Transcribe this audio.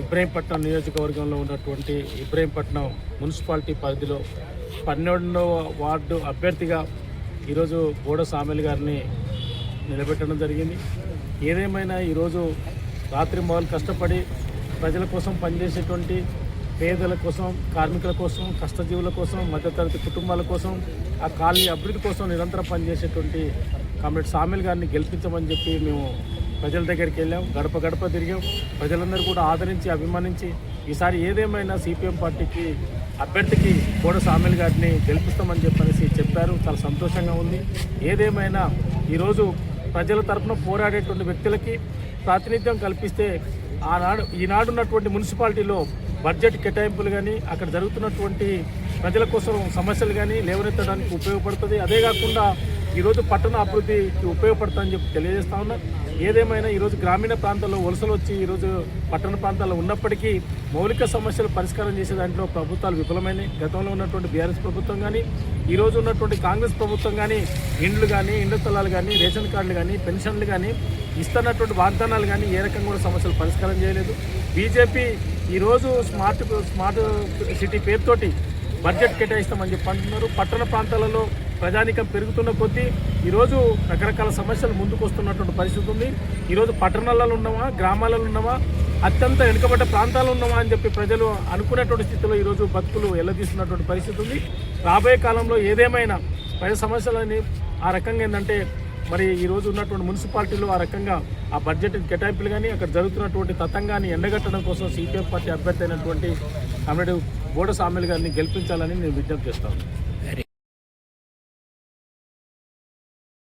ఇబ్రహీంపట్నం నియోజకవర్గంలో ఉన్నటువంటి ఇబ్రహీంపట్నం మున్సిపాలిటీ పరిధిలో పన్నెండవ వార్డు అభ్యర్థిగా ఈరోజు బోడ సామెల్ గారిని నిలబెట్టడం జరిగింది. ఏదేమైనా ఈరోజు రాత్రి మొదలు కష్టపడి ప్రజల కోసం పనిచేసేటువంటి పేదల కోసం కార్మికుల కోసం కష్టజీవుల కోసం మధ్యతరగతి కుటుంబాల కోసం ఆ కాలనీ అభివృద్ధి కోసం నిరంతరం పనిచేసేటువంటి కామ్రేడ్ సామిల్ గారిని గెలిపించమని చెప్పి మేము ప్రజల దగ్గరికి వెళ్ళాం గడప గడప తిరిగాం. ప్రజలందరూ కూడా ఆదరించి అభిమానించి ఈసారి ఏదేమైనా సిపిఎం పార్టీకి అభ్యర్థికి కోడ సామిల్ గారిని గెలిపిస్తామని చెప్పనేసి చెప్పారు. చాలా సంతోషంగా ఉంది. ఏదేమైనా ఈరోజు ప్రజల తరపున పోరాడేటువంటి వ్యక్తులకి ప్రాతినిధ్యం కల్పిస్తే ఆనాడు ఈనాడున్నటువంటి మున్సిపాలిటీలో బడ్జెట్ కేటాయింపులు కానీ అక్కడ జరుగుతున్నటువంటి ప్రజల కోసం సమస్యలు కానీ లేవనెత్తడానికి ఉపయోగపడుతుంది. అదే కాకుండా ఈరోజు పట్టణ అభివృద్ధికి ఉపయోగపడుతుందని చెప్పి తెలియజేస్తా ఉన్నా. ఏదేమైనా ఈరోజు గ్రామీణ ప్రాంతాల్లో వలసలు వచ్చి ఈరోజు పట్టణ ప్రాంతాల్లో ఉన్నప్పటికీ మౌలిక సమస్యలు పరిష్కారం చేసే దాంట్లో ప్రభుత్వాలు విఫలమైనవి గతంలో ఉన్నటువంటి బీఆర్ఎస్ ప్రభుత్వం కానీ ఈరోజు ఉన్నటువంటి కాంగ్రెస్ ప్రభుత్వం కానీ ఇండ్లు కానీ ఇండ్ల స్థలాలు కానీ రేషన్ కార్డులు కానీ పెన్షన్లు కానీ ఇస్తున్నటువంటి వాగ్దానాలు కానీ ఏ రకంగా కూడా సమస్యలు పరిష్కారం చేయలేదు. బీజేపీ ఈరోజు స్మార్ట్ స్మార్ట్ సిటీ పేరుతోటి బడ్జెట్ కేటాయిస్తామని చెప్పి అంటున్నారు. పట్టణ ప్రాంతాలలో ప్రజానికం పెరుగుతున్న కొద్దీ ఈరోజు రకరకాల సమస్యలు ముందుకు వస్తున్నటువంటి పరిస్థితి ఉంది. ఈరోజు పట్టణాలలో ఉన్నామా గ్రామాలలో ఉన్నామా అత్యంత వెనుకబడ్డ ప్రాంతాల్లో ఉన్నామా అని చెప్పి ప్రజలు అనుకునేటువంటి స్థితిలో ఈరోజు బతుకులు ఎల్లదీస్తున్నటువంటి పరిస్థితి ఉంది. రాబోయే కాలంలో ఏదేమైనా ప్రజల సమస్యలని ఆ రకంగా ఏంటంటే మరి ఈరోజు ఉన్నటువంటి మున్సిపాలిటీలో ఆ రకంగా ఆ బడ్జెట్ కేటాయింపులు కానీ అక్కడ జరుగుతున్నటువంటి తతంగాన్ని ఎండగట్టడం కోసం సిపిఎం పార్టీ అభ్యర్థి అయినటువంటి కామ్రేడ్ బోడ సామెల్ గారిని గెలిపించాలని నేను విజ్ఞప్తి చేస్తాను